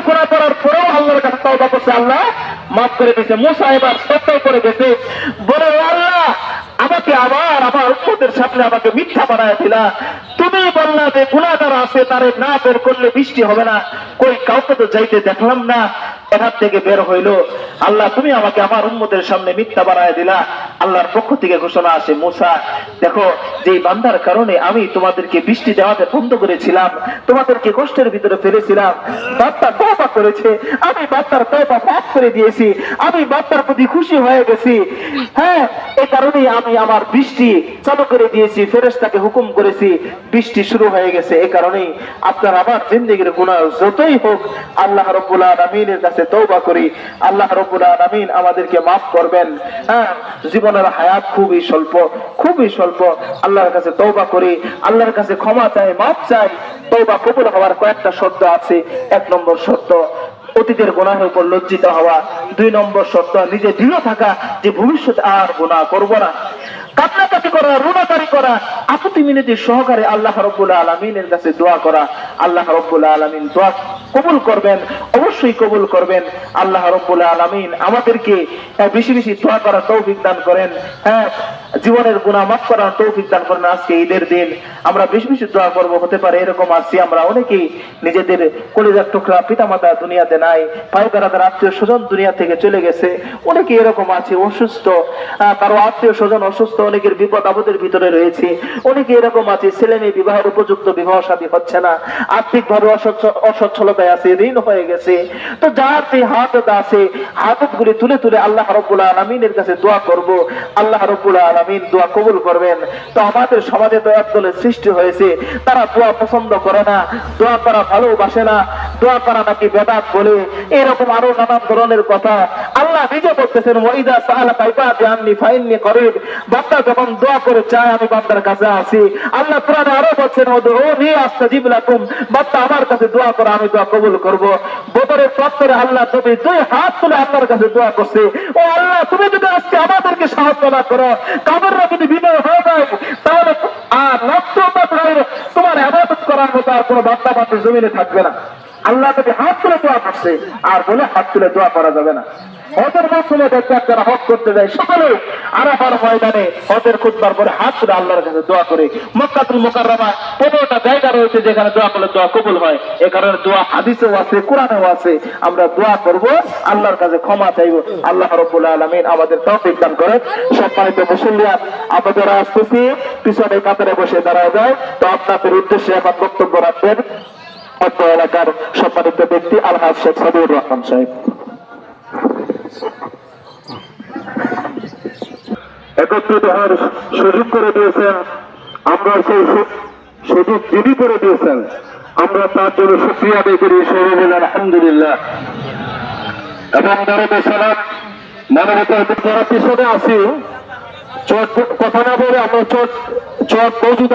গুণা করার পরেও আল্লাহর কাছে তওবা করছে আল্লাহ, মাফ করে দিয়েছে মুসা এবার সত্য করে গেছে। বলে আল্লাহ, আমাকে আবার আমার উন্মতের সামনে আমাকে মিথ্যা বানায় দিলা তুমি বললা যে গুণাগার আছে, তারে না বের করলে বৃষ্টি হবে না। কই, কাউকে তো যাইতে দেখলাম না। এখান থেকে বের হইল। আল্লাহ, তুমি আমাকে আমার উন্মতের সামনে মিথ্যা বানায় দিলা। আল্লাহর পক্ষ থেকে ঘোষণা আসে, মুসা, দেখো যে বান্দার কারণে আমি তোমাদেরকে বৃষ্টি দেওয়াতে বন্ধ করেছিলাম, তোমাদেরকে কষ্টের ভিতরে ফেলেছিলাম বাপ্পা তবা করেছে, আমি বাপ্পার তবা মাফ করে দিয়েছি, আমি বাপ্পার প্রতি খুশি হয়ে গেছি। হ্যাঁ এই কারণেই আমি আমার বৃষ্টি চালু করে দিয়েছি, ফেরেশতাকে হুকুম করেছি, বৃষ্টি শুরু হয়ে গেছে। এই কারণেই আপনার আমার জিন্দগির গুণা যতই হোক, আল্লাহ রব্বুল আলমিনের কাছে তৌবা করি, আল্লাহ রব্বুল আলমিন আমাদেরকে মাফ করবেন। হ্যাঁ জীবনের হায়াত খুবই স্বল্প খুবই স্বল্প। আল্লাহর কাছে তৌবা করি, আল্লাহর কাছে ক্ষমা চাই মাপ চাই। তৌবা কবুল হওয়ার কয়েকটা শর্ত আছে। এক নম্বর শর্ত, অতীতের গুণাহের উপর লজ্জিত হওয়া। দুই নম্বর শর্ত, নিজে দৃঢ় থাকা যে ভবিষ্যতে আর গুণা করব না। কান্নাকাটি করা রুনাকারি করা আপত্তি মিনতি সহকারে আল্লাহ রব্বুল আলমিনের কাছে দোয়া করা, আল্লাহ রব্বুল আলমিন দোয়া কবুল করবেন, অবশ্যই কবুল করবেন। আল্লাহ রব্বুল আলমিন আমাদেরকে বেশি বেশি দোয়া করার তৌফিক দান করেন। হ্যাঁ জীবনের গুণা মাফ করার তৌফিক দান করেন আজকে ঈদের দিন। আমরা বেশি বেশি দোয়া করব, হতে পারে এরকম আসছি আমরা অনেকেই। নিজেদের কলিজার টুকরা পিতামাতা দুনিয়াতে নাই, ভাই বেড়াদার আত্মীয় স্বজন দুনিয়া থেকে চলে গেছে। অনেকে এরকম আছে, অসুস্থ। কারও আত্মীয় স্বজন অসুস্থ, অনেকের বিপদ আপদের ভিতরে রয়েছে। অনেকে এরকম আছে, ছেলে মেয়ে বিবাহের উপযুক্ত, বিবাহ সাথী হচ্ছে না। আর্থিক ভাবে অসচ্ছলতায় আছে, ঋণ হয়ে গেছে। তো যার যে হাত আছে হাতত গুলি তুলে তুলে আল্লাহ রব্বুল আলমিনের কাছে দোয়া করব। আল্লাহ রব্বুল আলমিন দোয়া কবুল করবেন। তো আমাদের সমাজে তো একদলের সৃষ্টি হয়েছে, তারা দোয়া পছন্দ করে না, দোয়া করা ভালোবাসে না, দোয়া করা নাকি বেদাত বলে, এরকম আরও নানান ধরনের কথা আল্লাহ নিজে বলতেছেন, ওয়াইদা সাহালা কাইবা জাননি ফাইননি করিব। বান্দা যখন দোয়া করে চায়, আমি বান্দার কাছে আসি আল্লাহ কোরআনে আরও বলছেন ও নিয়ে আসতে জিবলাকুম বান্দা আমার কাছে দোয়া করে, আমি দোয়া কবুল করব। বদরের চত্বরে আল্লাহ তুমি দুই হাত তুলে আল্লাহর কাছে দোয়া করছে, ও আল্লাহ, তুমি যদি আজকে আমাদেরকে সাহায্য না করো কামড়রা যদি বিনয় হয়ে যায়, তাহলে আর লক্ষ তোমার আবাদত করার মতো আর কোনো বার্তা মাত্র জমিনে থাকবে না। আল্লাহ যদি হাত তুলে দোয়া করছে, আর বলে হাত তুলে দোয়া করা যাবে না। হজের মৌসুমে দেখতে যারা হজ করতে যায়, সকালে আরাফার ময়দানে হজের খুঁজবার পরে হাত তুলে আল্লাহর কাছে দোয়া করে। মক্কাতুল মোকাররমা পনেরোটা জায়গা রয়েছে যেখানে দোয়া করলে দোয়া কবুল হয়। এ কারণে দোয়া হাদিসেও আছে, কোরআনেও আছে। আমরা দোয়া করব, আল্লাহর কাছে ক্ষমা চাইব। আল্লাহ রব্বুল আলমিন আমাদের তৌফিক দান করে সম্মানিত মুসল্লিয়ান আপনাদের আসতেছি পিছনে কাতারে বসে দাঁড়ায় যায় তো আপনাদের উদ্দেশ্যে এখন বক্তব্য রাখবেন এলাকার সম্মানিত ব্যক্তি আলহাজ শেখ রহমান সাহেব। একত্রিত হওয়ার সুযোগ করে দিয়েছেন। আমরা সেই সুযোগ করে দিয়েছেন, আমরা তার জন্য সুক্রিয়া আদায় করি। সবাই বলে আলহামদুলিল্লাহ। এবং যারা পিছনে আছি চট কথা না বলে আমরা চট মজুদ